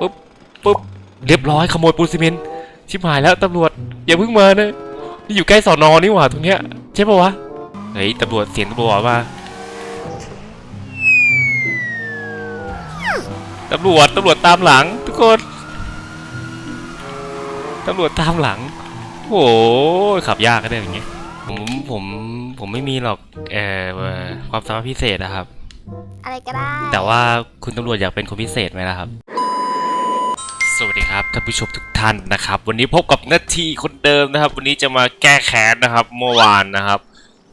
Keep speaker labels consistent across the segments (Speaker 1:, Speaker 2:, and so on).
Speaker 1: ปุ๊บปุ๊บเรียบร้อยขโมยปูนซีเมนต์ชิบหายแล้วตำรวจอย่าเพิ่งมานะนี่อยู่ใกล้สอนอนี่หว่าตรงเนี้ยใช่ปะวะเฮ้ยตำรวจเสียงตำรวจมาตำรวจตำรวจตามหลัง ทุกคนตำรวจตามหลังโอ้โหขับยากก็ได้อย่างเงี้ยผมผมผมไม่มีหรอกเอ่อความสามารถพิเศษนะครับ
Speaker 2: อะไรก็ได้
Speaker 1: แต่ว่าคุณตำรวจอยากเป็นคนพิเศษไหมล่ะครับ สวัสดีครับท่านผู้ชมทุกท่านนะครับ วันนี้พบกับนาทีคนเดิมนะครับ วันนี้จะมาแก้แค้นนะครับ เมื่อวานนะครับ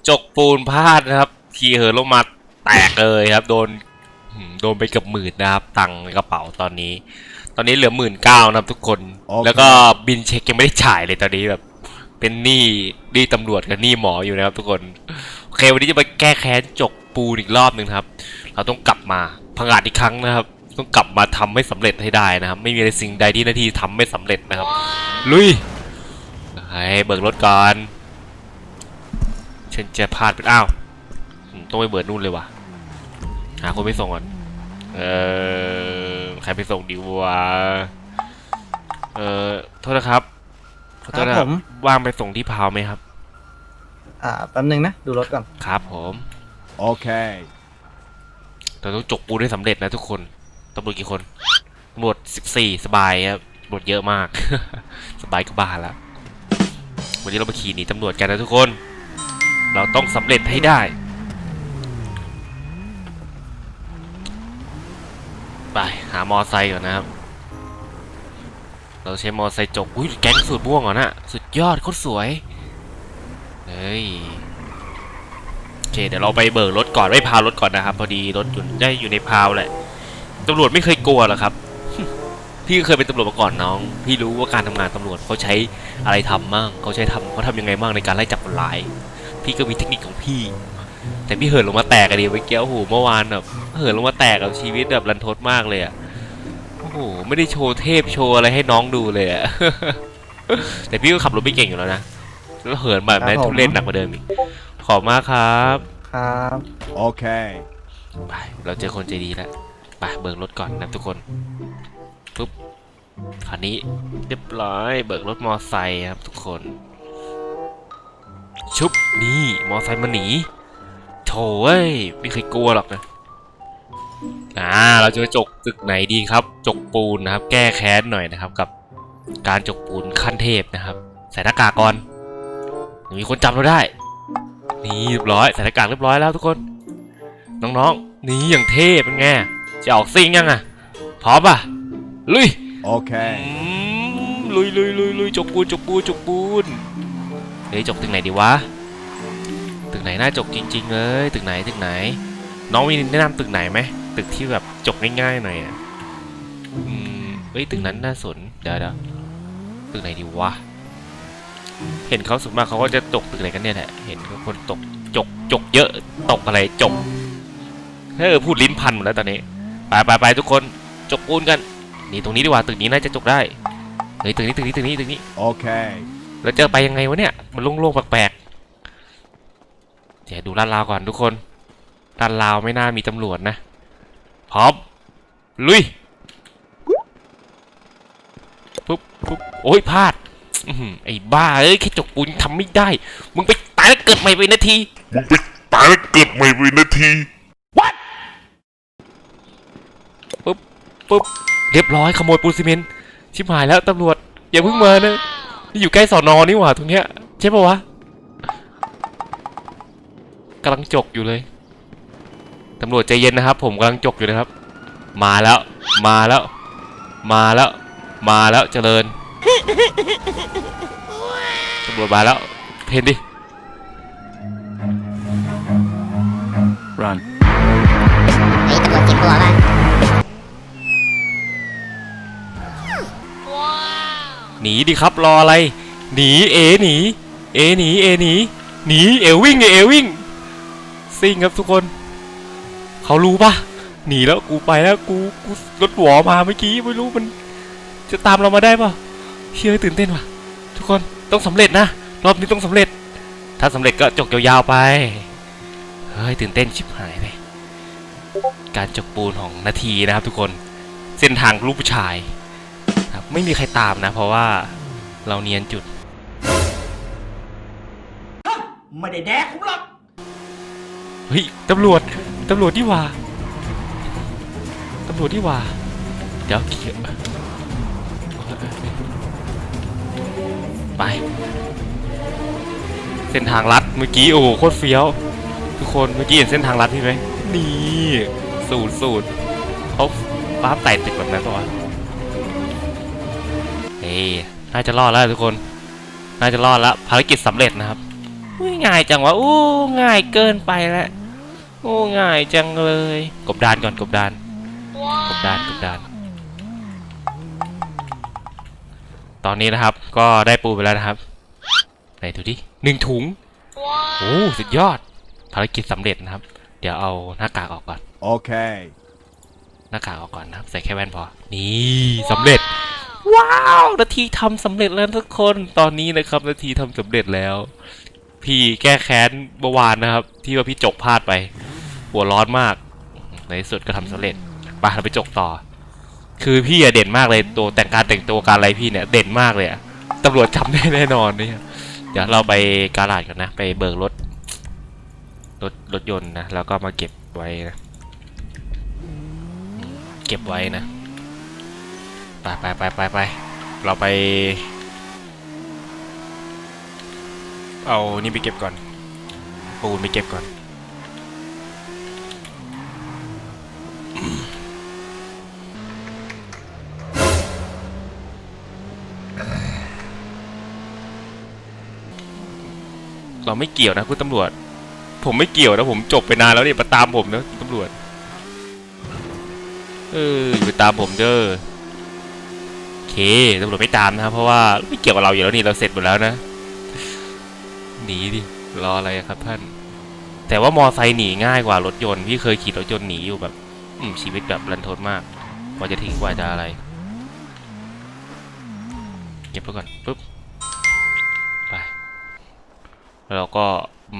Speaker 1: จกปูนพลาดนะครับ ขี่เหินลงมาแตกเลยครับ โดนหืมโดนไปเกับหมื่นนะครับ ตังค์ในกระเป๋าตอนนี้ ตอนนี้เหลือหมื่นเก้านะครับทุกคน
Speaker 3: โอเค
Speaker 1: แล้วก็บินเช็คยังไม่ได้จ่ายเลยตอนนี้แบบ เป็นหนี้หนี้ตำรวจกับหนี้หมออยู่นะครับทุกคนโอ เควันนี้จะมาแก้แค้นจกปูนอีกรอบหนึ่งครับ เราต้องกลับมาพังอาจอีกครั้งนะครับ ต้องกลับมาทำให้สำเร็จให้ได้นะครับ ไม่มีอะไรสิ่งใดที่หน้าที่ทำไม่สำเร็จนะครับ ลุยให้เบิกรถก่อนฉันจะพลาดไปอ้าวอืมต้องไปเบิกนู่นเลยว่ะหาคนไปส่งก่อนเออใครไปส่งดีวะเออโทษนะครับขอโทษนะค
Speaker 4: ครั
Speaker 1: รับบ
Speaker 4: ผม
Speaker 1: ว่างไปส่งที่พาวไหมครับ
Speaker 4: อ่าแป๊บนึงนะ ดูรถก่อน
Speaker 1: ครับผม
Speaker 3: Okay.
Speaker 1: เราต้องจกปูได้สำเร็จนะทุกคนตำรวจกี่คนตำรวจสิบสี่สบายครับตำรวจเยอะมาก สบายก็บ้าแล้ววันนี้เรามาขี่หนีตำรวจกันนะทุกคน เราต้องสำเร็จให้ได้ไปหามอไซค์ก่อนนะครับ เราใช้มอไซค์จกอุ้ยแก๊งสูตรม่วงเหรอนะสุดยอดโคตรสวยเฮ้ย โอเค เดี๋ยวเราไปเบิกรถก่อนไม่พาวรถก่อนนะครับ พอดีรถอยู่ได้อยู่ในพาวแหละตำรวจไม่เคยกลัวหรอกครับ พี่ก็เคยเป็นตำรวจมาก่อนน้อง พี่รู้ว่าการทำงานตำรวจเขาใช้อะไรทำมั่งเขาใช้ทำเขาทำยังไงมั่งในการไล่จับคนร้าย พี่ก็มีเทคนิคของพี่ แต่พี่เหินลงมาแตกอะดิเมื่อกี้โอ้โหเมื่อวานแบบเหินลงมาแตกกับชีวิตแบบรันทดมากเลยอะโอ้โหไม่ได้โชว์เทพโชว์อะไรให้น้องดูเลยอะแต่พี่ก็ขับรถไม่เก่งอยู่แล้วนะ แล้วเหินแบบนั้น
Speaker 4: ครับผม
Speaker 1: ทุเรศหนักกว่าเดิมอีกขอบมากครับ
Speaker 4: ครับ
Speaker 3: Okay.
Speaker 1: ไปเราเจอคนใจดีแล้วไปเบิกรถก่อนนะทุกคนปุ๊บคันนี้เรียบร้อย เบิกรถมอไซค์ครับทุกคน ชุบนี่มอไซค์มันหนีโถเอ้ยไม่เคยกลัวหรอกนะอ่าเราจะไปจกตึกไหนดีครับ จกปูนนะครับ แก้แค้นหน่อยนะครับ กับการจกปูนขั้นเทพนะครับ ใส่หน้ากากก่อน มีคนจำเราได้ นี่เรียบร้อยใส่หน้ากากเรียบร้อยแล้วทุกคน น้องๆ นี่อย่างเท่เป็นไง จะออกซิงยังอะ พร้อมป่ะ ลุย
Speaker 3: Okay.
Speaker 1: อืมลุยลุยลุยลุยจกปูนจกปูนจกปูนเฮ้ยจกตึกไหนดีวะ ตึกไหนน่าจกจริงๆเลยตึกไหนตึกไหน น้องมีแนะนำตึกไหนไหมตึกที่แบบจกง่ายๆหน่อยอะอืมเฮ้ยตึกนั้นน่าสน เดี๋ยวเดี๋ยวตึกไหนดีวะ เห็นเขาส่วนมากเขาก็จะจกตึกไหนกันเนี่ยแหละ เห็นคนตกจกจกเยอะตกอะไรจกเออพูดลิ้นพันหมดแล้วตอนนี้ ไปไปไปทุกคนจกปูนกัน นี่ตรงนี้ดีกว่าตึกนี้น่าจะจกได้ เฮ้ยตึกนี้ตึกนี้ตึกนี้ตึกนี้
Speaker 3: Okay.
Speaker 1: เราจะไปยังไงวะเนี่ย มันโล่งๆแปลกๆ เดี๋ยวดูลาดราวก่อนทุกคนลาดราวไม่น่ามีตำรวจนะ พร้อม ลุย ปุ๊บปุ๊บโอ้ยพลาดอื้อหือ ไอ้บ้าเอ้ยแค่จกปูนทำไม่ได้ มึงไปตายแล้วเกิดใหม่ไปนาที
Speaker 5: ตายแล้วเกิดใหม่วินาที
Speaker 1: ปุ๊บเรียบร้อยขโมยปูนซีเมนต์ชิบหายแล้วตำรวจอย่าเพิ่งมานะนี่อยู่ใกล้สอนอนี่หว่าตรงเนี้ยใช่ปะวะกำลังจกอยู่เลยตำรวจใจเย็นนะครับ ผมกำลังจกอยู่นะครับ มาแล้ว มาแล้ว มาแล้ว มาแล้วเจริญ ตำรวจมาแล้ว เพนดิ
Speaker 3: Run.
Speaker 2: เฮ้ยตำรวจเก็บตัวป่ะ
Speaker 1: หนีดิครับรออะไร หนีเอหนี เอหนีเอหนี หนีเอวิ่งเอวิ่งซิ่งครับทุกคน เขารู้ปะหนีแล้วกูไปแล้วกูกูรถหัวมาเมื่อกี้ไม่รู้มัน จะตามเรามาได้ปะ เชื่อตื่นเต้นว่ะ ทุกคนต้องสำเร็จนะ รอบนี้ต้องสำเร็จ ถ้าสำเร็จก็จกยาวๆไป เฮ้ยตื่นเต้นชิบหายเลยการจกปูนของนาทีนะครับ ทุกคนเส้นทางลูกผู้ชายครับไม่มีใครตามนะ เพราะว่าเราเนียนจุด
Speaker 6: ไม่ได้แดกผมหรอก
Speaker 1: เฮ้ยตำรวจตำรวจที่ว่าตำรวจที่ว่าเดี๋ยวเขีย ไป เส้นทางลัดเมื่อกี้โอ้โหโคตรเฟี้ยว ทุกคนเมื่อกี้เห็นเส้นทางลัดพี่ไหมนี่สูตรสูตรเขาป้าบไต่ตึกแบบนั้นปะวเฮ้ยน่าจะรอดแล้วทุกคน น่าจะรอดแล้วภารกิจสำเร็จนะครับอุ้ยง่ายจังวะอู้ง่ายเกินไปแล้วโอ้ง่ายจังเลย กบดานก่อนกบดาน กบดานกบดาน ตอนนี้นะครับ ก็ได้ปูไปแล้วนะครับ ไหนดูดิหนึ่งถุง โอ้สุดยอด ภารกิจสำเร็จนะครับ เดี๋ยวเอาหน้ากากออกก่อน
Speaker 3: Okay.
Speaker 1: หน้ากากออกก่อนนะครับ ใส่แค่แว่นพอ นี่สำเร็จ ว้าวนาทีทำสำเร็จแล้วทุกคน ตอนนี้นะครับนาทีทำสำเร็จแล้ว พี่แก้แค้นเมื่อวานนะครับ ที่ว่าพี่จกพลาดไป หัวร้อนมาก ในที่สุดก็ทำสำเร็จไปเราไปจกต่อ คือพี่อะเด่นมากเลยตัวแต่งการแต่งตัวการอะไรพี่เนี่ยเด่นมากเลยอะตำรวจจำได้แน่นอนเนี่ยเดี๋ยวเราไปกาลาดกันนะ ไปเบิกรถรถรถยนต์นะแล้วก็มาเก็บไว้นะเก็บไว้นะไปไปไปไปไปเราไป เอานี่ไปเก็บก่อนปูนไปเก็บก่อน เราไม่เกี่ยวนะคุณตำรวจ ผมไม่เกี่ยวนะผมจบไปนานแล้วเนี่ยมาตามผมนะตำรวจ เอออย่ไปตามผมเด้อโอเคตำรวจไม่ตามนะครับเพราะว่าไม่เกี่ยวกับเราอยู่แล้วนี่เราเสร็จหมดแล้วนะหนีดิรออะไรครับท่าน แต่ว่ามอไซค์หนีง่ายกว่ารถยนต์พี่เคยขี่รถยนต์หนีอยู่แบบชีวิตแบบรันทดมากกว่าจะถึงกว่าจะอะไร เก็บไว้ก่อนปุ๊บ แล้วเราก็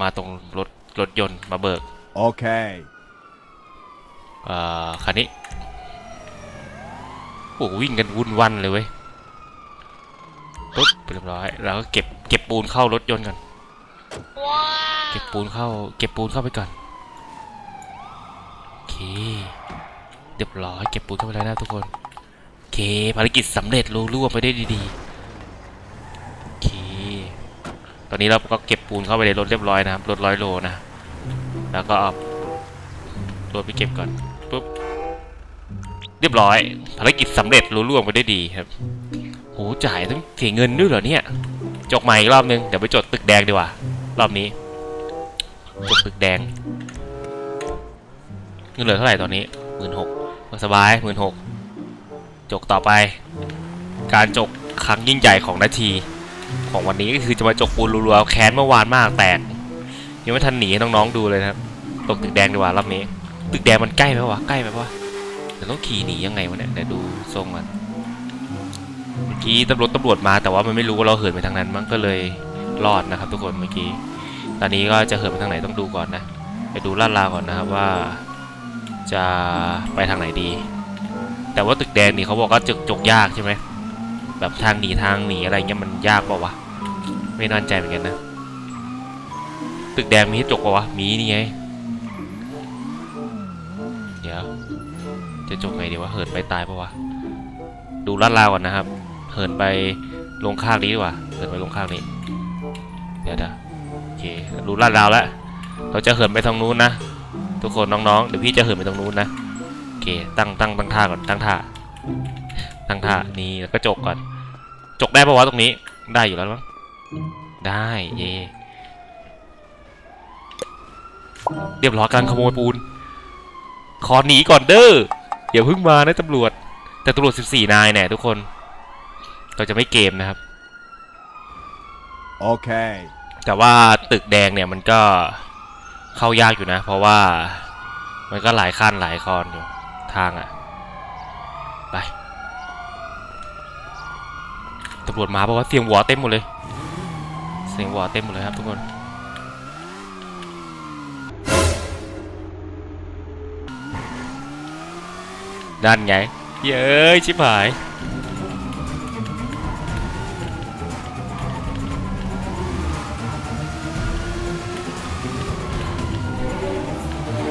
Speaker 1: มาตรงรถรถยนต์มาเบิก
Speaker 3: Okay.
Speaker 1: เอ่อคันนี้โอ้โหวิ่งกันวุ่นวันเลยเว้ยปุ๊บเรียบร้อย แล้วก็เก็บเก็บปูนเข้ารถยนต์ก่อนเก็บปูนเข้า เก็บปูนเข้าไปก่อนโอเคเรียบร้อยเก็บปูนเข้าไปแล้วนะทุกคนโอเคภารกิจสำเร็จรู้ร่วงไปได้ดีๆโอเค ตอนนี้เราก็เก็บปูนเข้าไปในรถเรียบร้อยนะครับรถร้อยโลนะ แล้วก็เอารถไปเก็บก่อนปุ๊บเรียบร้อย ภารกิจสำเร็จรู้ล่วงไปได้ดีครับโหจ่ายต้องเสียเงินด้วยเหรอเนี่ยจกใหม่อีกรอบนึงเดี๋ยวไปจดตึกแดงดีกว่ารอบนี้จดตึกแดงเงินเหลือเท่าไหร่ตอนนี้หมื่นหกสบายหมื่นหกจกต่อไป การจกครั้งยิ่งใหญ่ของนาที ของวันนี้ก็คือจะมาจกปูนรัวๆแค้นเมื่อวานมากแตกยังไม่ทันหนีให้น้องๆดูเลยนะครับตกตึกแดงดีกว่ารอบนี้ตึกแดงมันใกล้ไหมวะใกล้ไหมวะเดี๋ยวต้องขี่หนียังไงวะเนี่ยเดี๋ยวดูทรงมันเมื่อกี้ตำรวจตำรวจมาแต่ว่ามันไม่รู้ว่าเราเหินไปทางนั้นมันก็เลยรอดนะครับ ทุกคนเมื่อกี้ ตอนนี้ก็จะเหินไปทางไหนต้องดูก่อนนะ ไปดูลาดราก่อนนะครับว่า จะไปทางไหนดี แต่ว่าตึกแดงนี่เขาบอกว่าจกจกยากใช่ไหม แบบทางหนีทางหนีอะไรเงี้ยมันยากเปล่าวะไม่น่นใจเหมือนกันนะตึกแดงมีให้จกปะวะมีนี่ไงเดี๋ยวจะจกไงดีวะเหินไปตายปะวะดูลาดราวก่อนนะครับ เหินไปลงข้างนี้ดีกว่าเหินไปลงข้างนี้เดี๋ยวเดี๋ยวโอเคดูลาดราวแล้วเราจะเหินไปทางนู้นนะทุกคนน้องๆเดี๋ยวพี่จะเหินไปทางนู้นนะโอเคตั้งตั้งตั้งท่าก่อนตั้งท่า ตั้งท่านี่แล้วก็จกก่อน จกได้ปะวะตรงนี้ ได้อยู่แล้วมั้งได้เย่เรียบร้อยการขโมยปูน ขอหนีก่อนเด้ออย่าเพิ่งมานะตำรวจ แต่ตำรวจ 14 นายเนี่ยทุกคน เราจะไม่เกมนะครับ
Speaker 3: Okay.
Speaker 1: แต่ว่าตึกแดงเนี่ยมันก็เข้ายากอยู่นะ เพราะว่ามันก็หลายขั้นหลายคอนอยู่ทางอะไป ตำรวจมาเพราะว่าเสียงหัวเต็มหมดเลย เสียงหัวเต็มหมดเลยครับทุกคนด้านไง เย้ยชิบหาย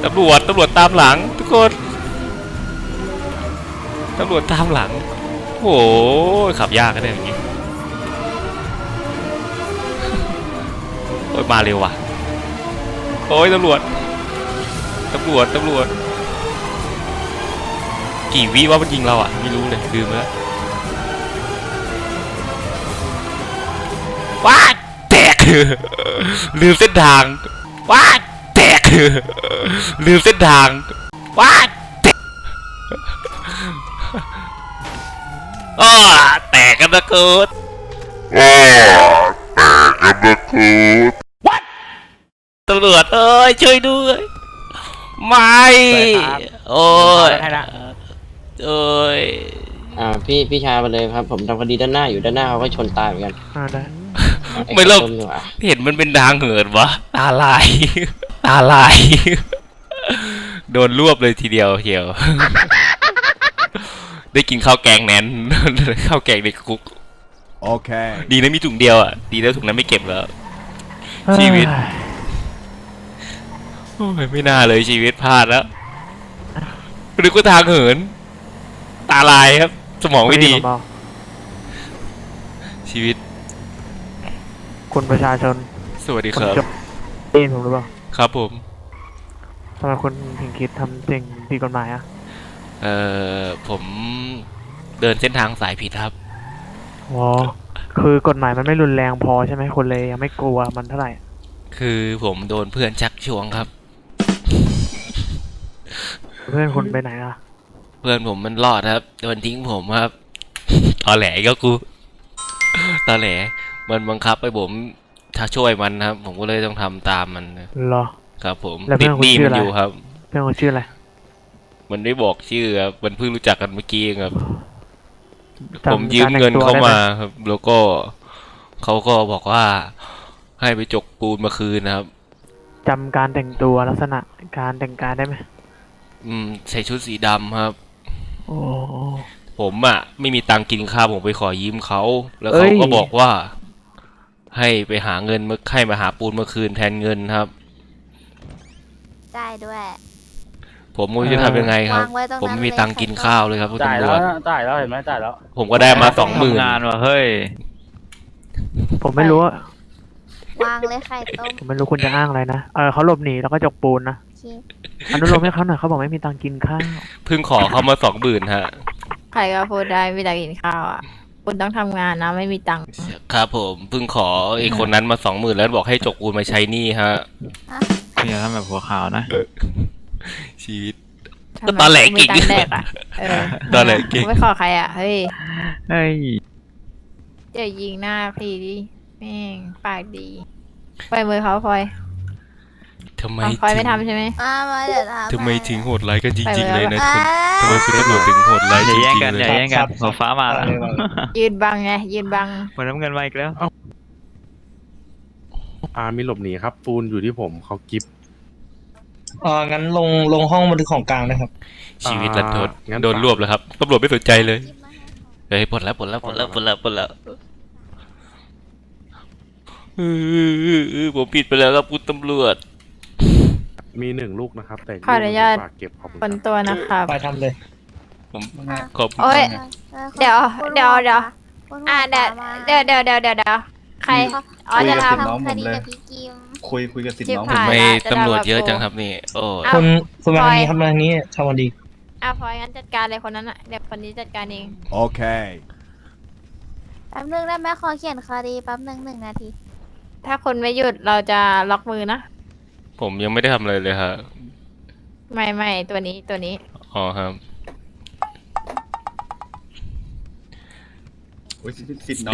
Speaker 1: ตำรวจตำรวจตามหลัง ทุกคนตำรวจตามหลัง โอ้โหขับยากกันเนี่ยอย่างงี้ โอ้ยมาเร็วว่ะ โอ้ยตำรวจ ตำรวจ ตำรวจ กี่วิว่ามันยิงเราอะ ไม่รู้เลยลืมไปแล้วว้าแตกลืมเส้นทางว้าแตกลืมเส้นทางว้าแตกอ้อแตกกันนะเกิด
Speaker 5: อ้ อแตกกันนะคูด
Speaker 1: ตำรวจเอ้ยช่วยด้วย ไม่ โอ้ยโอ้ย
Speaker 7: อ่าพี่พี่ชายมาเลยครับ ผมทำคดีด้านหน้าอยู่ด้านหน้าเขาก็ชนตายเหมือนกัน
Speaker 8: อ่าได้
Speaker 7: อ้
Speaker 1: ไม่เลิก
Speaker 7: ส้ดีกว่า
Speaker 1: เห็นมันเป็นทางเหินวะตาลายตาลายโดนรวบเลยทีเดียวเชียว ได้กินข้าวแกงแนนข้าวแกงในคุก
Speaker 3: Okay.
Speaker 1: ดีนะมีถุงเดียวอะ ดีแล้วถุงนั้นไม่เก็บแล้ว ชีวิต โอ้ยไม่น่าเลยชีวิตพลาดแล้วนึกว่าทางเหิน ตาลายครับ สมองไม่ดี
Speaker 8: เบา
Speaker 1: ชีวิต
Speaker 8: ๆคุณประชาชน
Speaker 1: สวัสดี
Speaker 8: คุ
Speaker 1: ค
Speaker 8: ณ
Speaker 1: รับ
Speaker 8: จบได้ยินผมหรือเปล่า
Speaker 1: ครับผม
Speaker 8: ทำไมคุณถึงคิดทำสิ่งผิดกฎหมายอะ
Speaker 1: เอ่อผมเดินเส้นทางสายผิดครับ
Speaker 8: อ๋อ คือกฎหมายมันไม่รุนแรงพอใช่ไหมคนเลยยังไม่กลัวมันเท่าไหร่
Speaker 1: คือผมโดนเพื่อนชักชวนครับ
Speaker 8: เพื่อนคุณไปไหนล่ะ
Speaker 1: เพื่อนผมมันรอดครับโดนทิ้งผมครับตอแหลก็กูตอแหล มันบังคับให้ผมถ้าช่วยมันนะครับ ผมก็เลยต้องทำตามมัน
Speaker 8: เหรอ
Speaker 1: ครับ ผม
Speaker 8: แล้วเพื่
Speaker 1: ติ
Speaker 8: อ
Speaker 1: ด
Speaker 8: นคุณ
Speaker 1: หนี้
Speaker 8: ชื่อ
Speaker 1: มัน
Speaker 8: อะไร
Speaker 1: อยู่ครับ
Speaker 8: เพื่อนคุณชื่ออะไร
Speaker 1: มันได้บอกชื่อครับมันเพิ่งรู้จักกันเมื่อกี้เองครับ
Speaker 8: จำ
Speaker 1: ผมยืมเงิน
Speaker 8: กรแต่
Speaker 1: เขา
Speaker 8: ตัวได้ไห
Speaker 1: มาครับแล้วก็เขาก็บอกว่าให้ไปจกปูนมาคืนนะครับ
Speaker 8: จำการแต่งตัวลักษณะการแต่งกายได้ไหม
Speaker 1: อืม ใส่ชุดสีดำครับ
Speaker 8: โอ้
Speaker 1: ผมอะ ไม่มีตังค์กินข้าวผมไปขอยืมเขาแล้ว
Speaker 8: เอ้
Speaker 1: เขา
Speaker 8: ย
Speaker 1: ก็บอกว่า ให้ไปหาเงินมาให้มาหาปูนมาคืนแทนเงินครับ
Speaker 2: ได้ด้วย
Speaker 1: ผมไม่รู้จะทำยังไงครับ
Speaker 2: วางไว้ตรงนั้น
Speaker 1: ผมไม่มี
Speaker 2: เลย
Speaker 1: ตังค์กินข้าวเลยครับคุณ
Speaker 9: จ่าย
Speaker 1: ตำร
Speaker 9: แล้ว
Speaker 1: วจ
Speaker 9: นะจ่ายแล้วเห็นไหมจ่ายแล้ว
Speaker 1: ผมก็ได้มาสองหมื่น
Speaker 9: ทำงานว่ะเฮ้ย
Speaker 8: ผมไม่รู้ว่า
Speaker 2: วางเลยไข่ต้ม
Speaker 8: ผมไม่รู้คุณจะอ้างอะไรนะ เออเขาหลบหนีแล้วก็จกปูนนะ
Speaker 2: คิด
Speaker 8: อนุโลมให้เขาหน่อยเขาบอกไม่มีตังค์กินข้าว
Speaker 1: เพิ่งขอเขามาสองหมื่นฮะ
Speaker 10: ใครก็พูดได้ไม่ได้กินข้าวอะ คุณต้องทำงานนะไม่มีตังค์
Speaker 1: ครับผมเพิ่งขอไอ้คนนั้นมาสองหมื่นแล้วบอกให้จกปูนมาใช้หนี้ฮะ
Speaker 9: อย่าทำแบบหัวขาวนะ
Speaker 1: ชีวิต
Speaker 10: ทำ
Speaker 1: ก็
Speaker 10: ไม
Speaker 1: ตอนแหลก
Speaker 10: คุณมี
Speaker 1: เก่ง
Speaker 10: ตังค์แดกอะเออ
Speaker 1: ตอนแหลกเก่ง
Speaker 10: คุณไม่ขอใครอะ เฮ้ย
Speaker 9: เฮ้ย
Speaker 10: เดี๋ยวยิงหน้าพี่ดิแม่งปากดีปล่อยมือเขาพลอย
Speaker 1: ทำไม
Speaker 10: อ้าวพลอย
Speaker 1: ถึ
Speaker 10: ไม่
Speaker 1: ง
Speaker 10: ทำใช่ไหม
Speaker 2: มามาเดี๋ยวทำ
Speaker 1: ทำไมถึงโหดร้ายกันจริงๆเลยนะ
Speaker 2: อ่า
Speaker 1: คุณทำไมคุณตำรวจถึงโหดร้าย
Speaker 9: อ
Speaker 1: จ
Speaker 9: ย่า
Speaker 1: ริ
Speaker 9: แย่ง
Speaker 1: ง
Speaker 9: กัน
Speaker 1: ๆเลย
Speaker 9: อย่าแย่งกันหัวฟ้ามาแล้ว
Speaker 10: ยืนบังไงยืนบัง
Speaker 9: เหมือนน้ำเงินมาอีกแล้ว
Speaker 11: อ่ามีหลบหนีครับ ปูนอยู่ที่ผมเขากิฟต์
Speaker 7: อ่างั้นลงลงห้องบันทึกของกลางนะครับ
Speaker 1: ชีวิตรันทด
Speaker 11: งั้น
Speaker 1: โดนรวบแล้วครับตำรวจไม่สนใจเลยเฮ้ยปลดแล้วปลดแล้วปลดแล้วปลดแล้วปลดแล้วเออผมผิดไปแล้วครับคุณตำรวจ
Speaker 11: มีหนึ่งลูกนะครับ แต่
Speaker 10: ขออนุญาต
Speaker 11: ฝากเก็บขอบคุณ
Speaker 10: คน
Speaker 11: ครับ
Speaker 10: ตัวนะครับ
Speaker 7: ไปทำเลย
Speaker 1: ผมขอบคุณ
Speaker 10: โอ้ย
Speaker 2: ออ
Speaker 10: เดี๋ยว
Speaker 2: คุณ
Speaker 10: เดี๋ยวเดี๋ยว
Speaker 2: คุณ
Speaker 10: อ่าเดี๋ยว
Speaker 2: มา
Speaker 10: เดี๋ยวเดี๋ยวเดี๋ยวเดี๋ยวเดี๋ยว ใครอ๋อจะทำ
Speaker 2: ทำคดีกับพี่กิม
Speaker 4: คุยคุยกับสิทธิ์
Speaker 10: ชิบ
Speaker 4: น้อง
Speaker 10: หาย
Speaker 1: ไม่
Speaker 10: ละจะ
Speaker 1: ตำรวจ
Speaker 10: ด่า
Speaker 1: เยอะ
Speaker 10: แบบ
Speaker 1: จังครับนี่ โอ้
Speaker 10: อ้าว
Speaker 7: คุณคุณมา
Speaker 10: ปล่
Speaker 7: ทา
Speaker 10: อย
Speaker 7: งนี้ทำทางนี้ทำวันดี
Speaker 10: อะพลอยงั้นจัดการเลยคนนั้นอะเดี๋ยวคนนี้จัดการเอง
Speaker 3: Okay.
Speaker 2: แป๊บนึงได้ไหมขอเขียนคดีแป๊บนึงหนึ่งนาที
Speaker 10: ถ้าคนไม่หยุดเราจะล็อกมือนะ
Speaker 1: ผมยังไม่ได้ทำอะไรเลยฮะ
Speaker 10: ไม่ไม่ตัวนี้ตัวนี้
Speaker 1: อ๋อครับ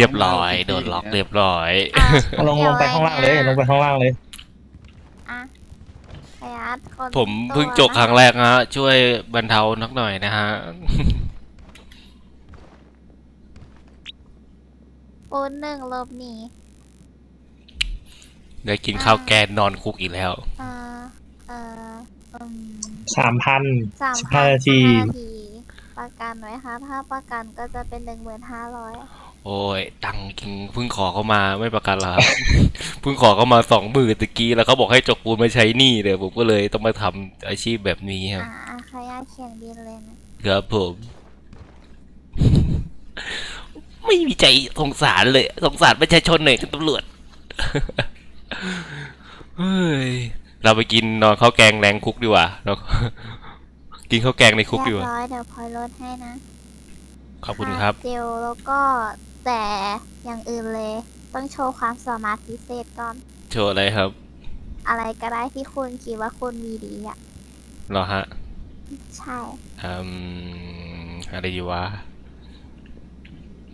Speaker 1: เรียบร้อยโดนล็อกเรียบร้อย
Speaker 2: อะ
Speaker 7: ลงลงไปข้างล่างเลยลงไปข้างล่างเลย
Speaker 2: อะไอ้อาร์ตคน
Speaker 1: ผม
Speaker 2: ตัว
Speaker 1: เพิ่งจกครั้งแรกฮะช่วยบรรเทานักหน่อยนะฮะ
Speaker 2: ปูนหนึ่งหลบหนี
Speaker 1: ได้กินข้าวแกงนอนคุกอีกแล้ว
Speaker 2: อ่าเอ่ออืม
Speaker 7: สามพัน
Speaker 2: สาม
Speaker 7: สิบห้านาที
Speaker 2: สิบห้นาที ประกันไว้ค่ะ ถ้าประกันก็จะเป็นหนึ่งหมื่นห้าร้อย
Speaker 1: โอ้ย ตังค์กินเพิ่งขอเขามาไม่ประกันหรอครับ เพิ่งขอเขามาสองหมื่นตะกี้แล้วเขาบอกให้จกปูนมาใช้หนี้เลยผมก็เลยต้องมาทำอาชีพแบบนี้ครับ
Speaker 2: อ่าขออนุญาตเขียนบินเลยนะ ครับ
Speaker 1: ผม ไม่มีใจสงสารเลย สงสารประชาชนหน่อยคุณตำรวจ เฮ้ย เราไปกินนอนข้าวแกงแรงคุกดีกว่าเรา กินข้าวแกงในคุกดี
Speaker 2: เรี
Speaker 1: ก
Speaker 2: ยบ
Speaker 1: ว่า
Speaker 2: ร้อยเดี๋ยวพลอยลดให้นะ
Speaker 1: ขอบคุณครับ
Speaker 2: เจลแล้วก็แต่อย่างอื่นเลย ต้องโชว์ความสามารถพิเศษก่อน
Speaker 1: โชว์อะไรครับ
Speaker 2: อะไรก็ได้ที่คุณคิดว่าคุณมีดีอะ
Speaker 1: เหรอฮะ
Speaker 2: ใช่
Speaker 1: อืมอะไรดีวะ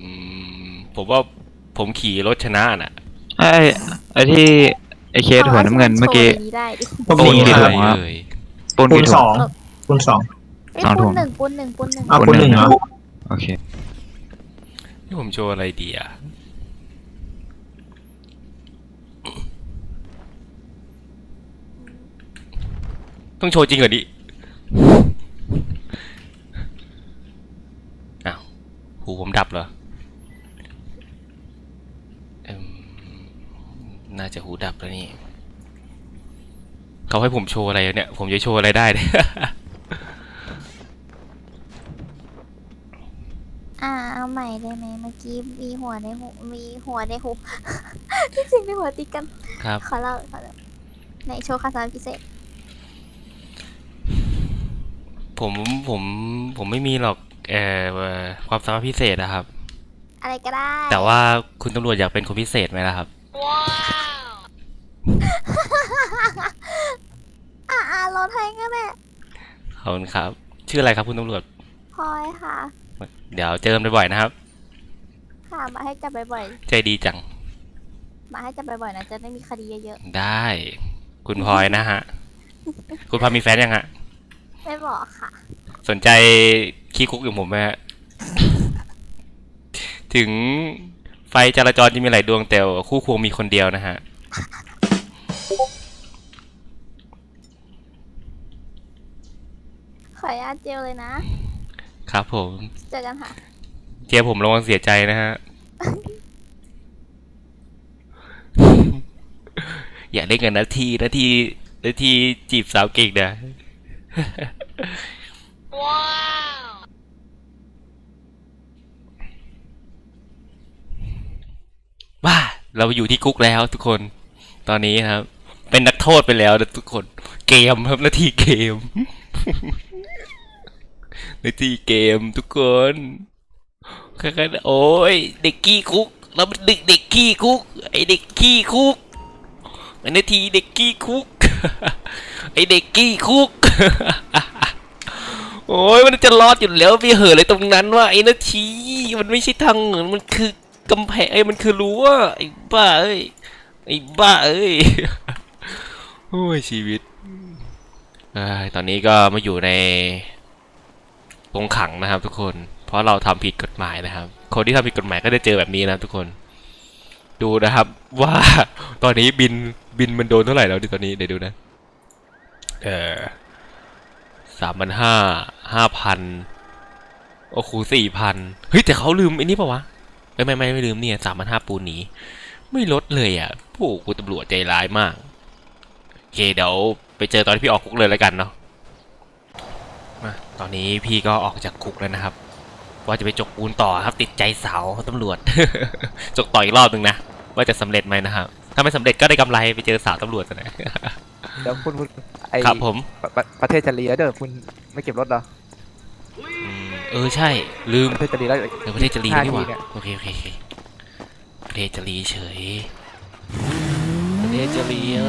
Speaker 1: อืมผมว่าผมขี่รถชนะน่ะ
Speaker 9: ไอ้ไอ้ที่ไอ้เคสหัวน้ำเงินเมื่อกี้
Speaker 2: โชว์ดีได้ดิ
Speaker 9: ปูน
Speaker 1: โอ้ย
Speaker 9: กี่ถุง
Speaker 1: อะไร
Speaker 9: ครับ
Speaker 1: เอ่ย
Speaker 9: ปูนกี่ถุง
Speaker 4: คูณสอง
Speaker 2: เอ้ย
Speaker 9: เอา
Speaker 2: ปุ
Speaker 9: ถุ
Speaker 2: น
Speaker 9: ง
Speaker 2: หนึ่งปุนหนึ่งปุนหนึ่ง
Speaker 4: เอาคูณหนึ่งเหรอ
Speaker 9: โอเค
Speaker 1: นี่ผมโชว์อะไรดีอะ ต้องโชว์จริงเหรอดิ อ้าว หูผมดับเหรอเอิ่มน่าจะหูดับแล้วนี่ เขาให้ผมโชว์อะไรเนี่ย ผมจะโชว์อะไรได้เนี่ย
Speaker 2: ได้ไหมเมื่อกี้มีหัวในหูมีหัวในหู ที่จริงในหัวติดกัน
Speaker 1: ครับ
Speaker 2: ขอเล่าขอเล่าในโชว์ความสามารถพิเศษ
Speaker 1: ผมผมผมไม่มีหรอกเอ่อเอ่อความสามารถพิเศษนะครับ
Speaker 2: อะไรก็ได้
Speaker 1: แต่ว่าคุณตำรวจอยากเป็นคนพิเศษไหมล่ะครับ
Speaker 2: อ่าอ่าลดให้ก็ได้
Speaker 1: ขอบคุณครับ ชื่ออะไรครับคุณตำรวจ
Speaker 2: พลอยค่ะ
Speaker 1: เดี๋ยวเจอกันบ่อยๆนะครับ
Speaker 2: ค่ะ มาให้จับบ่อย
Speaker 1: ใจดีจัง
Speaker 2: ๆ มาให้จับบ่อยๆนะจะได้มีคดีเยอะ
Speaker 1: ได้ คุณพลอยนะฮะ คุณพลอยมีแฟนยังฮะ
Speaker 2: ๆ ไม่บอกค่ะ
Speaker 1: สนใจขี้คุกอย่างผมไหมฮะ ถึงไฟจราจรจะมีหลายดวงแต่คู่ควงมีคนเดียวนะฮะ
Speaker 2: ขออนุญาตเจลเลยนะ
Speaker 1: ครับผม
Speaker 2: เจอกันค่ะ
Speaker 1: เจียผมระวังเสียใจนะฮะ อย่าเล่นกันนาทีนาทีนาทีจีบสาวเก่งนะ ว้าเราอยู่ที่คุกแล้วทุกคน ตอนนี้ครับ เป็นนักโทษไปแล้วนะทุกคน เกมครับนาทีเกม นาทีเกมทุกคน โอ้ยเด็กขี้คุกเราเป็นด็กเด็กขี้คุกไอเด็กขี้คุกไอนาทีเด็กขี้คุกไอเด็กขี้คุกโอ้ยมันจะรอดอยู่แล้วไปเหอะอะไรตรงนั้นว่าไอ้นาทีมันไม่ใช่ทางเหมือนมันคือกำแพงไอ้มันคือรั้วไอ้บ้าเอ้ยไอ้บ้าเอ้ยโอ้ยชีวิตอตอนนี้ก็มาอยู่ในตรงขังนะครับทุกคน ราะเราทำผิดกฎหมายนะครับ คนที่ทำผิดกฎหมายก็จะเจอแบบนี้นะทุกคน ดูนะครับว่าตอนนี้บินบินมันโดนเท่าไหร่แล้วดิตอนนี้เดี๋ยวดูนะเออสามพันห้าห้าพันโอ้โหสี่พันเฮ้ยแต่เขาลืมไอ้นี่ปะวะเอ้ยไม่ไม่ไม่ลืมเนี่ยสามพันห้าปูนหนีไม่ลดเลยอะพวกคุณตำรวจใจร้ายมากโอเคเดี๋ยวไปเจอตอนที่พี่ออกคุกเลยแล้วกันเนาะมาตอนนี้พี่ก็ออกจากคุกแล้วนะครับ ว่าจะไปจกปูนต่อครับ ติดใจสาวตำรวจ จกต่ออีกรอบหนึ่งนะ ว่าจะสำเร็จไหมนะครับ ถ้าไม่สำเร็จก็ได้กำไรไปเจอสาวตำรวจซะหน่อย
Speaker 8: เดี๋ยวคุณคุณไอ
Speaker 1: ครับผม
Speaker 8: ประประประเทศจะรีแล้วเด้อคุณไม่เก็บรถเหรอ
Speaker 1: อืมเออใช่ลืม
Speaker 8: ประเทศจะรีแล้ว
Speaker 1: เออประเทศจะรีแล้วนี่หว่า
Speaker 8: ห้าทีเนี่ย
Speaker 1: โอเคโอเคโอเคประเทศจะรีเฉยประเทศจะรีอะ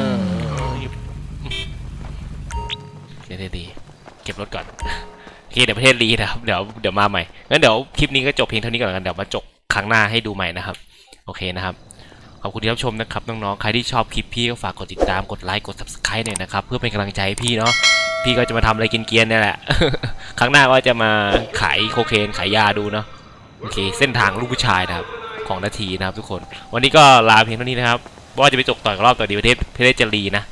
Speaker 1: ประเทศจะรีเก็บรถก่อนโอ เคเดี๋ยวประเทศรีนะครับเดี๋ยวเดี๋ยวมาใหม่งั้นเดี๋ยวคลิปนี้ก็จบเพียงเท่านี้ก่อนกันเดี๋ยวมาจบครั้งหน้าให้ดูใหม่นะครับ โอเคนะครับขอบคุณที่รับชมนะครับน้องๆใครที่ชอบคลิปพี่ก็ฝากกดติดตามกดไลค์กด subscribe หน่อยนะครับเพื่อเป็นกำลังใจให้พี่เนาะพี่ก็จะมาทำอะไรกินเกียนเนี่ยแหละ ครั้งหน้าก็จะมาขายโคเคนขายยาดูเนาะโอเค เส้นทางลูกผู้ชายนะครับของนาทีนะครับทุกคน วันนี้ก็ลาเพียงเท่านี้นะครับว่าจะไปจกต่อยรอบต่อดีประเทศประเทศจะรีนะ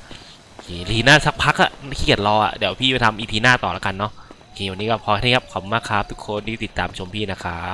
Speaker 1: รีหน้าสักพักอะขี้เกียจรออะเดี๋ยวพี่ไปทำอีพีหน้าต่อแล้วกันเนาะ โอเควันนี้ก็พอที่ครับขอบมากครับ ทุกคนที่ติดตามชมพี่นะครับ